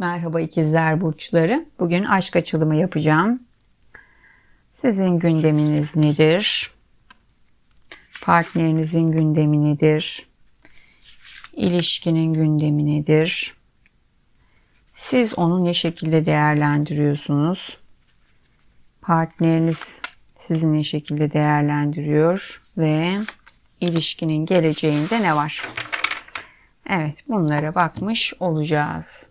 Merhaba ikizler burçları. Bugün aşk açılımı yapacağım. Sizin gündeminiz nedir? Partnerinizin gündemi nedir? İlişkinin gündemi nedir? Siz onu ne şekilde değerlendiriyorsunuz? Partneriniz sizi ne şekilde değerlendiriyor ve ilişkinin geleceğinde ne var? Evet, bunlara bakmış olacağız.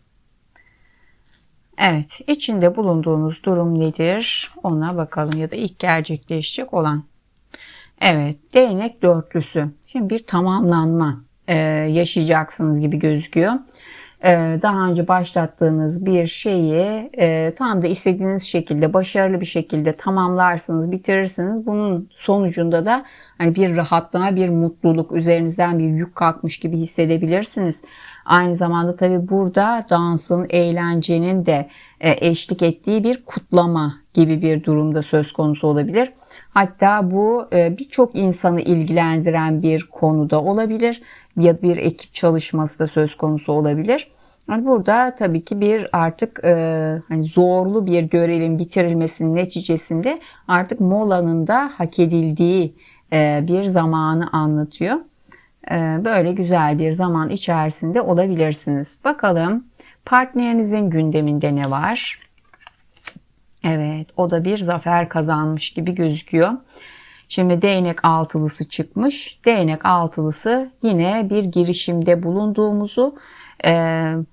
Evet, içinde bulunduğunuz durum nedir? Ona bakalım ya da ilk gerçekleşecek olan. Evet, değnek dörtlüsü. Şimdi bir tamamlanma e, yaşayacaksınız gibi gözüküyor. E, daha önce başlattığınız bir şeyi e, tam da istediğiniz şekilde, başarılı bir şekilde tamamlarsınız, bitirirsiniz. Bunun sonucunda da hani bir rahatlama, bir mutluluk, üzerinizden bir yük kalkmış gibi hissedebilirsiniz. Aynı zamanda tabii burada dansın, eğlencenin de e, eşlik ettiği bir kutlama gibi bir durumda söz konusu olabilir. Hatta bu e, birçok insanı ilgilendiren bir konuda olabilir ya bir ekip çalışması da söz konusu olabilir. Yani burada tabii ki bir artık e, hani zorlu bir görevin bitirilmesinin neticesinde artık molanın da hak edildiği e, bir zamanı anlatıyor. E, böyle güzel bir zaman içerisinde olabilirsiniz. Bakalım partnerinizin gündeminde ne var? Evet, o da bir zafer kazanmış gibi gözüküyor. Şimdi değnek altılısı çıkmış. Değnek altılısı yine bir girişimde bulunduğumuzu, e,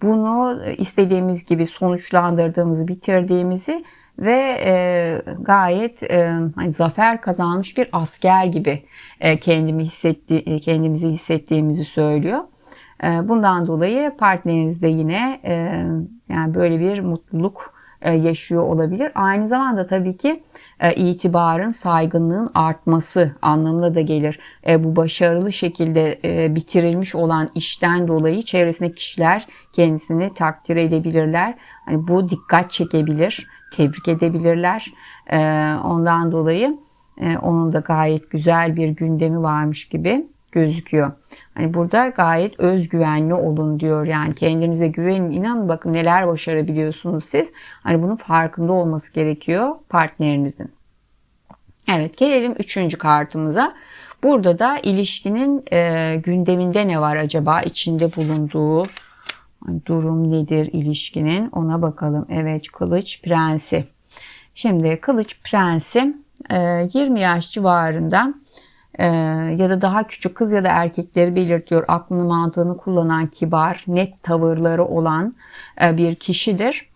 bunu istediğimiz gibi sonuçlandırdığımızı, bitirdiğimizi ve e, gayet e, hani zafer kazanmış bir asker gibi kendimi hissetti, kendimizi hissettiğimizi söylüyor. Bundan dolayı partneriniz de yine yani böyle bir mutluluk e, yaşıyor olabilir. Aynı zamanda tabii ki e, itibarın, saygınlığın artması anlamına da gelir. E, bu başarılı şekilde bitirilmiş olan işten dolayı çevresindeki kişiler kendisini takdir edebilirler. Hani bu dikkat çekebilir, tebrik edebilirler. Ondan dolayı onun da gayet güzel bir gündemi varmış gibi gözüküyor. Hani burada gayet özgüvenli olun diyor. Yani kendinize güvenin. İnanın bakın neler başarabiliyorsunuz siz. Hani bunun farkında olması gerekiyor partnerinizin. Evet gelelim üçüncü kartımıza. Burada da ilişkinin e, gündeminde ne var acaba? içinde bulunduğu durum nedir ilişkinin? Ona bakalım. Evet kılıç prensi. Şimdi kılıç prensi e, 20 yaş civarında e, ya da daha küçük kız ya da erkekleri belirtiyor. Aklını mantığını kullanan kibar, net tavırları olan e, bir kişidir.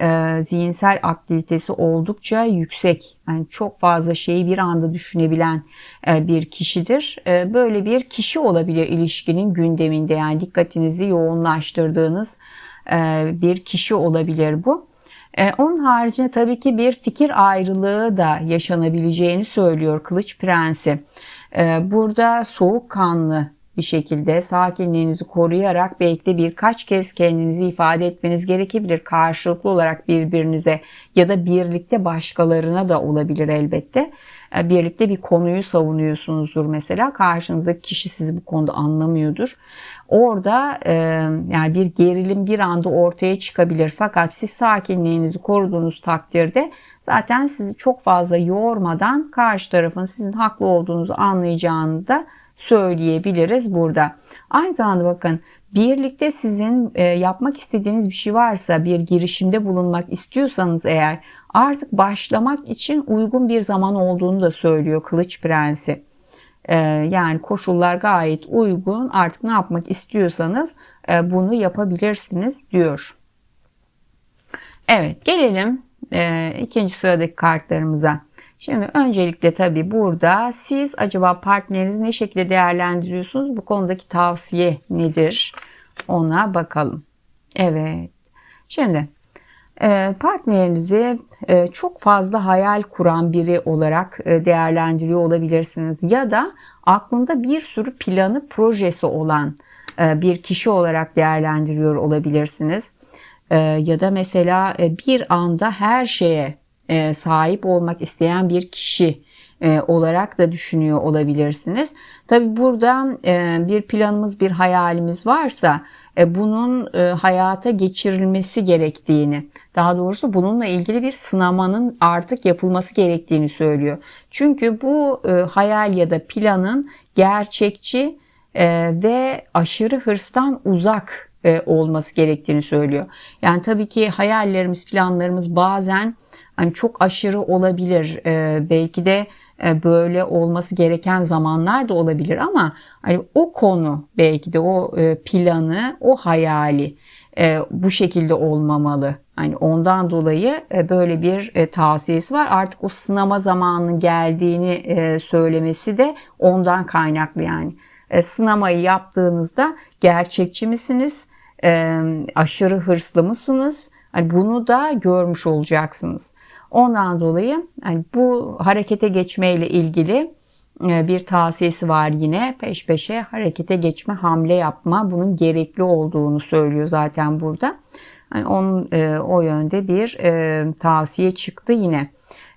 E, zihinsel aktivitesi oldukça yüksek. Yani çok fazla şeyi bir anda düşünebilen e, bir kişidir. E, böyle bir kişi olabilir ilişkinin gündeminde. Yani dikkatinizi yoğunlaştırdığınız e, bir kişi olabilir bu. E, onun haricinde tabii ki bir fikir ayrılığı da yaşanabileceğini söylüyor Kılıç Prensi. E, burada soğukkanlı bir şekilde sakinliğinizi koruyarak belki de birkaç kez kendinizi ifade etmeniz gerekebilir. Karşılıklı olarak birbirinize ya da birlikte başkalarına da olabilir elbette. E, birlikte bir konuyu savunuyorsunuzdur mesela. Karşınızdaki kişi sizi bu konuda anlamıyordur. Orada e, yani bir gerilim bir anda ortaya çıkabilir. Fakat siz sakinliğinizi koruduğunuz takdirde zaten sizi çok fazla yormadan karşı tarafın sizin haklı olduğunuzu anlayacağını da söyleyebiliriz burada. Aynı zamanda bakın birlikte sizin e, yapmak istediğiniz bir şey varsa bir girişimde bulunmak istiyorsanız eğer artık başlamak için uygun bir zaman olduğunu da söylüyor Kılıç Prensi. E, yani koşullar gayet uygun artık ne yapmak istiyorsanız e, bunu yapabilirsiniz diyor. Evet gelelim ikinci sıradaki kartlarımıza. Şimdi öncelikle tabii burada siz acaba partnerinizi ne şekilde değerlendiriyorsunuz? Bu konudaki tavsiye nedir? Ona bakalım. Evet. Şimdi e, partnerinizi e, çok fazla hayal kuran biri olarak e, değerlendiriyor olabilirsiniz. Ya da aklında bir sürü planı, projesi olan bir kişi olarak değerlendiriyor olabilirsiniz. Ya da mesela bir anda her şeye e, sahip olmak isteyen bir kişi e, olarak da düşünüyor olabilirsiniz. Tabi burada e, bir planımız, bir hayalimiz varsa e, bunun e, hayata geçirilmesi gerektiğini, daha doğrusu bununla ilgili bir sınamanın artık yapılması gerektiğini söylüyor. Çünkü bu e, hayal ya da planın gerçekçi ve aşırı hırstan uzak olması gerektiğini söylüyor. Yani tabii ki hayallerimiz, planlarımız bazen hani çok aşırı olabilir. Belki de e, böyle olması gereken zamanlar da olabilir ama hani o konu belki de o e, planı, o hayali e, bu şekilde olmamalı. Hani ondan dolayı böyle bir tavsiyesi var. Artık o sınama zamanının geldiğini söylemesi de ondan kaynaklı yani. Sınamayı yaptığınızda gerçekçi misiniz? Aşırı hırslı mısınız? Hani bunu da görmüş olacaksınız. Ondan dolayı yani bu harekete geçmeyle ilgili e, bir tavsiyesi var yine peş peşe harekete geçme, hamle yapma bunun gerekli olduğunu söylüyor zaten burada. Yani onun e, o yönde bir e, tavsiye çıktı yine.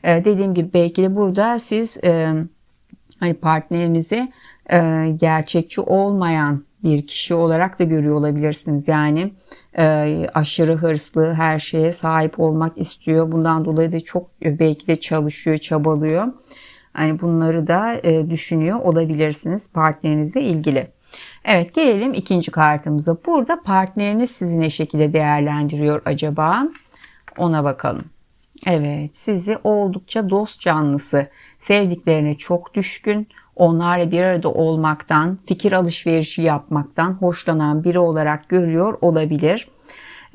E, dediğim gibi belki de burada siz e, hani partnerinizi e, gerçekçi olmayan bir kişi olarak da görüyor olabilirsiniz. Yani e, aşırı hırslı, her şeye sahip olmak istiyor. Bundan dolayı da çok e, belki de çalışıyor, çabalıyor. Yani bunları da e, düşünüyor olabilirsiniz partnerinizle ilgili. Evet gelelim ikinci kartımıza. Burada partneriniz sizi ne şekilde değerlendiriyor acaba? Ona bakalım. Evet sizi oldukça dost canlısı, sevdiklerine çok düşkün, onlarla bir arada olmaktan, fikir alışverişi yapmaktan hoşlanan biri olarak görüyor olabilir.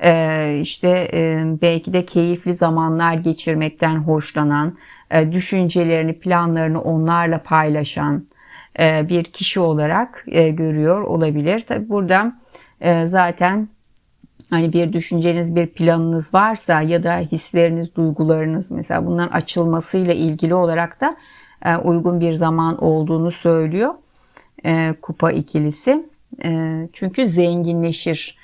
Ee, işte e, belki de keyifli zamanlar geçirmekten hoşlanan, e, düşüncelerini, planlarını onlarla paylaşan e, bir kişi olarak e, görüyor olabilir. Tabi burada zaten hani bir düşünceniz, bir planınız varsa ya da hisleriniz, duygularınız mesela bunların açılmasıyla ilgili olarak da uygun bir zaman olduğunu söylüyor e, kupa ikilisi. E, çünkü zenginleşir,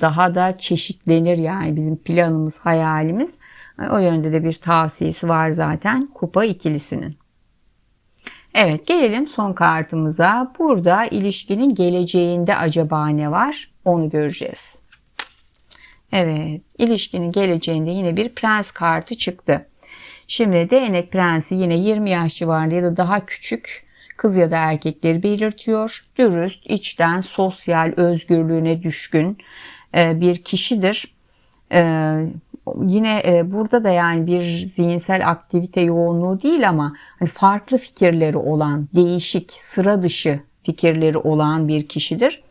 daha da çeşitlenir yani bizim planımız, hayalimiz. O yönde de bir tavsiyesi var zaten kupa ikilisinin. Evet gelelim son kartımıza. Burada ilişkinin geleceğinde acaba ne var? Onu göreceğiz. Evet ilişkinin geleceğinde yine bir prens kartı çıktı. Şimdi değnek prensi yine 20 yaş civarında ya da daha küçük kız ya da erkekleri belirtiyor. Dürüst, içten, sosyal, özgürlüğüne düşkün e, bir kişidir. E, yine e, burada da yani bir zihinsel aktivite yoğunluğu değil ama hani farklı fikirleri olan, değişik, sıra dışı fikirleri olan bir kişidir.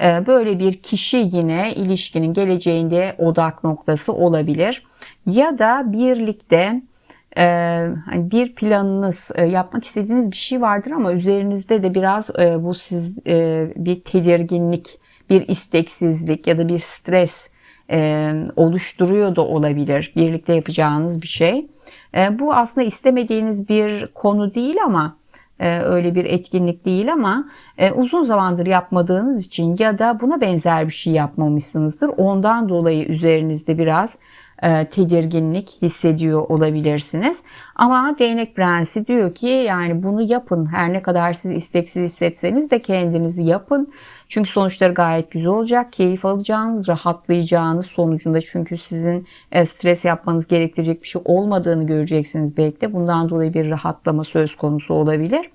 Böyle bir kişi yine ilişkinin geleceğinde odak noktası olabilir. Ya da birlikte e, hani bir planınız, e, yapmak istediğiniz bir şey vardır ama üzerinizde de biraz e, bu siz e, bir tedirginlik, bir isteksizlik ya da bir stres oluşturuyor da olabilir. Birlikte yapacağınız bir şey. Bu aslında istemediğiniz bir konu değil ama öyle bir etkinlik değil ama uzun zamandır yapmadığınız için ya da buna benzer bir şey yapmamışsınızdır. Ondan dolayı üzerinizde biraz tedirginlik hissediyor olabilirsiniz. Ama değnek prensi diyor ki yani bunu yapın. Her ne kadar siz isteksiz hissetseniz de kendinizi yapın. Çünkü sonuçları gayet güzel olacak. Keyif alacağınız, rahatlayacağınız sonucunda çünkü sizin e, stres yapmanız gerektirecek bir şey olmadığını göreceksiniz belki de. Bundan dolayı bir rahatlama söz konusu olabilir.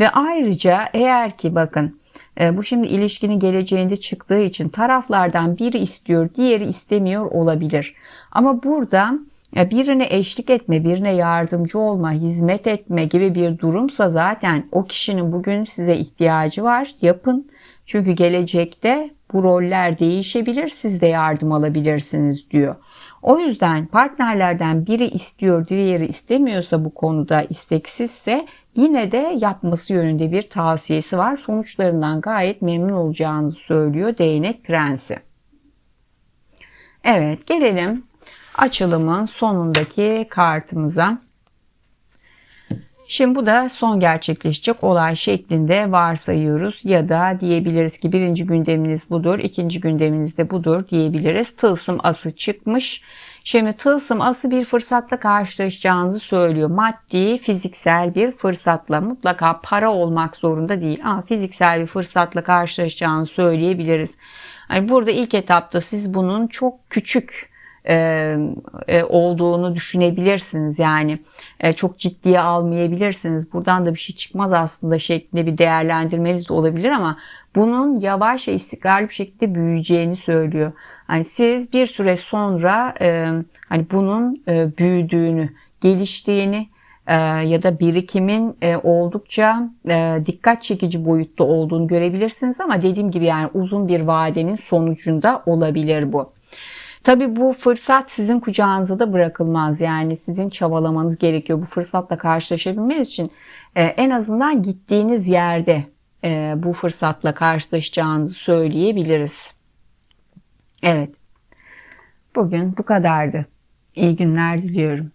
Ve ayrıca eğer ki bakın e, bu şimdi ilişkinin geleceğinde çıktığı için taraflardan biri istiyor, diğeri istemiyor olabilir. Ama burada e, birine eşlik etme, birine yardımcı olma, hizmet etme gibi bir durumsa zaten o kişinin bugün size ihtiyacı var. Yapın. Çünkü gelecekte bu roller değişebilir. Siz de yardım alabilirsiniz diyor. O yüzden partnerlerden biri istiyor, diğeri istemiyorsa bu konuda isteksizse yine de yapması yönünde bir tavsiyesi var. Sonuçlarından gayet memnun olacağınızı söylüyor değnek prensi. Evet gelelim açılımın sonundaki kartımıza. Şimdi bu da son gerçekleşecek olay şeklinde varsayıyoruz ya da diyebiliriz ki birinci gündeminiz budur, ikinci gündeminiz de budur diyebiliriz. Tılsım ası çıkmış. Şimdi tılsım ası bir fırsatla karşılaşacağınızı söylüyor. Maddi, fiziksel bir fırsatla mutlaka para olmak zorunda değil ama fiziksel bir fırsatla karşılaşacağınızı söyleyebiliriz. Yani burada ilk etapta siz bunun çok küçük olduğunu düşünebilirsiniz. Yani e, çok ciddiye almayabilirsiniz. Buradan da bir şey çıkmaz aslında şeklinde bir değerlendirmeniz de olabilir ama bunun yavaş ve istikrarlı bir şekilde büyüyeceğini söylüyor. Hani siz bir süre sonra e, hani bunun e, büyüdüğünü, geliştiğini e, ya da birikimin e, oldukça e, dikkat çekici boyutta olduğunu görebilirsiniz ama dediğim gibi yani uzun bir vadenin sonucunda olabilir bu. Tabii bu fırsat sizin kucağınıza da bırakılmaz. Yani sizin çabalamanız gerekiyor. Bu fırsatla karşılaşabilmeniz için e, en azından gittiğiniz yerde e, bu fırsatla karşılaşacağınızı söyleyebiliriz. Evet. Bugün bu kadardı. İyi günler diliyorum.